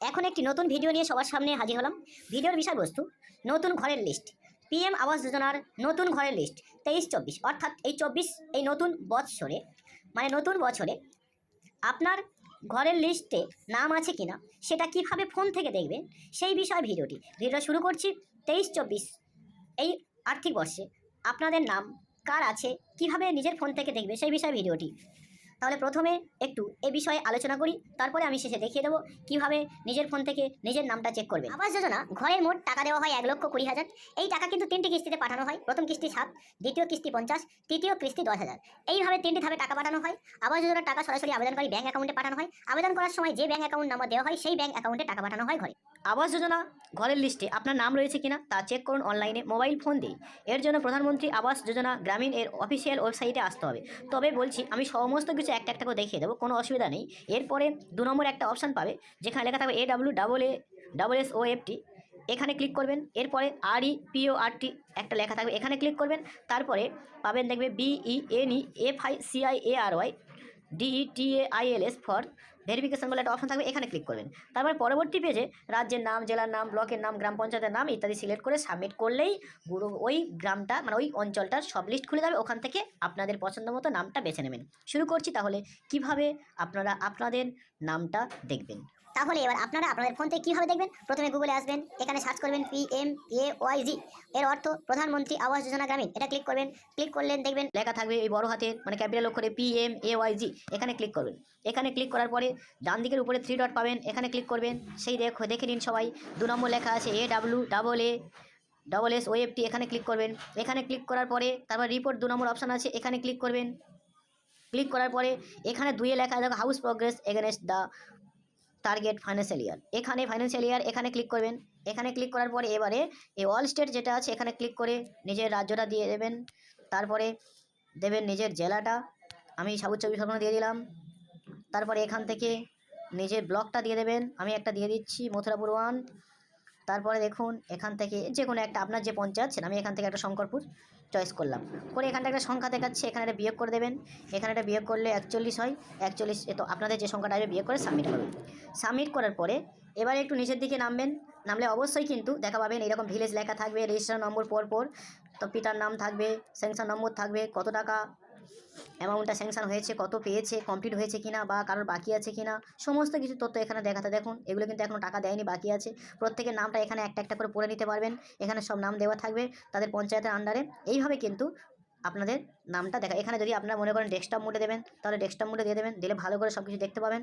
এখন একটি নতুন ভিডিও নিয়ে সবার সামনে হাজির হলাম। ভিডিওর বিষয়বস্তু, নতুন ঘরের লিস্ট পিএম আবাস যোজনার নতুন ঘরের লিস্ট তেইশ চব্বিশ, অর্থাৎ এই চব্বিশ, এই নতুন বৎসরে মানে নতুন বছরে আপনার ঘরের লিস্টে নাম আছে কিনা, সেটা কীভাবে ফোন থেকে দেখবেন, সেই বিষয়ে ভিডিওটি। ভিডিও শুরু করছি, তেইশ চব্বিশ, এই আর্থিক বর্ষে আপনাদের নাম, কার আছে, কীভাবে নিজের ফোন থেকে দেখবে, সেই বিষয়ে ভিডিওটি। তাহলে প্রথমে একটু এ বিষয়ে আলোচনা করি, তারপরে আমি শেষে দেখিয়ে দেবো কীভাবে নিজের ফোন থেকে নিজের নামটা চেক করবে। আবাস যোজনা, ঘরের মোট টাকা দেওয়া হয় এক লক্ষ কুড়ি হাজার। এই টাকা কিন্তু তিনটি কিস্তিতে পাঠানো হয়, প্রথম কিস্তি সাত, দ্বিতীয় কিস্তি পঞ্চাশ, তৃতীয় কিস্তি দশ হাজার। এইভাবে তিনটি ধাপে টাকা পাঠানো হয়। আবাস যোজনার টাকা সরাসরি আবেদনকারী ব্যাংক অ্যাকাউন্টে পাঠানো হয়। আবেদন করার সময় যে ব্যাংক অ্যাকাউন্ট নাম্বার দেওয়া হয়, সেই ব্যাংক অ্যাকাউন্টে টাকা পাঠানো হয় ঘরে। আবাস যোজনা, ঘরের লিস্টে আপনার নাম রয়েছে কিনা তা চেক করুন অনলাইনে মোবাইল ফোন দিয়ে এর জন্য প্রধানমন্ত্রী আবাস যোজনা গ্রামীণ এর অফিসিয়াল ওয়েবসাইটে আসতে হবে। তবে বলছি, আমি সমস্ত কিছু একটা একটা করে দেখিয়ে দেবো, কোনো অসুবিধা নেই। এরপরে দু নম্বর একটা অপশান পাবে, যেখানে লেখা থাকবে A W double A double S O F T এখানে ক্লিক করবেন, এরপরে আর ই পিও আর টি একটা লেখা থাকবে, এখানে ক্লিক করবেন, তারপরে পাবেন দেখবে B E N E F I C I A R Y D E T A I L S for verification বলে একটা অপশন থাকবে, এখানে ক্লিক করবেন। তারপরে পরবর্তী পেজে রাজ্যের নাম, জেলার নাম, ব্লকের নাম, গ্রাম পঞ্চায়েতের নাম ইত্যাদি সিলেক্ট করে সাবমিট করলেই পুরো ওই গ্রামটা মানে ওই অঞ্চলটার সব লিস্ট খুলে যাবে, ওখান থেকে আপনাদের পছন্দ মতো নামটা বেছে নেবেন। শুরু করছি তাহলে, কীভাবে আপনারা, আপনাদের নামটা দেখবেন। তাহলে এবার আপনারা আপনাদের ফোন থেকে কীভাবে দেখবেন? প্রথমে গুগলে আসবেন, এখানে সার্চ করবেন P M A Y G এর অর্থ প্রধানমন্ত্রী আবাস যোজনা গ্রামীণ। এটা ক্লিক করবেন ক্লিক করলেন, দেখবেন লেখা থাকবে এই বড় হাতে মানে ক্যাপিটাল অক্ষরে P M A Y G এখানে ক্লিক করবেন। এখানে ক্লিক করার পরে ডান দিকের উপরে থ্রি ডট পাবেন, এখানে ক্লিক করবেন, সেই দেখো, দেখে নিন সবাই, দু নম্বর লেখা আছে A W double A double S O F T এখানে ক্লিক করবেন। এখানে ক্লিক করার পরে তারপর রিপোর্ট দু নম্বর অপশান আছে, এখানে ক্লিক করবেন। ক্লিক করার পরে এখানে দুইয়ে লেখা দেখো house progress against the target financial year এখানে ফাইন্যান্সিয়াল ইয়ার এখানে ক্লিক করবেন। এখানে ক্লিক করার পরে এবারে এই অল স্টেট যেটা আছে, এখানে ক্লিক করে নিজের রাজ্যটা দিয়ে দেবেন। তারপরে দেবেন নিজের জেলাটা। আমি সাবুজ চব্বিশ পরগনা দিয়ে দিলাম। তারপরে এখান থেকে নিজের ব্লকটা দিয়ে দেবেন। আমি একটা দিয়ে দিচ্ছি, মথুরাপুর ওয়ান তারপরে দেখুন, এখান থেকে যে কোনো একটা, আপনার যে পঞ্চায়েত, সেটা আমি এখান থেকে একটা শঙ্করপুর চয়েস করলাম। করে এখানটা একটা সংখ্যা দেখাচ্ছে, এখানে একটা বিয়োগ করে দেবেন। এখানে একটা বিয়োগ করলে একচল্লিশ হয়, একচল্লিশ, এ তো আপনাদের যে সংখ্যাটা আসবে বিয়োগ করে সাবমিট করবেন সাবমিট করার পরে এবারে একটু নিচের দিকে নামবেন। নামলে অবশ্যই কিন্তু দেখা পাবেন এরকম ভিলেজ লেখা থাকবে রেজিস্ট্রেশন নম্বর পর পর তো পিতার নাম থাকবে স্যাংশন নম্বর থাকবে, কত টাকা অ্যামাউন্টটা স্যাংশন হয়েছে, কত পেয়েছে কমপ্লিট হয়েছে কিনা বা কারোর বাকি আছে কিনা, সমস্ত কিছু তথ্য এখানে দেখাতে দেখুন। এগুলো কিন্তু এখনও টাকা দেয়নি, বাকি আছে। প্রত্যেকের নামটা এখানে একটা একটা করে পড়ে নিতে পারবেন। এখানে সব নাম দেওয়া থাকবে তাদের পঞ্চায়েতের আন্ডারে এইভাবে কিন্তু আপনাদের নামটা দেখা এখানে যদি আপনারা মনে করেন ডেস্কটপ মোডে দেবেন, তাহলে ডেস্কটপ মোডে দিয়ে দেবেন, দিলে ভালো করে সব কিছু দেখতে পাবেন।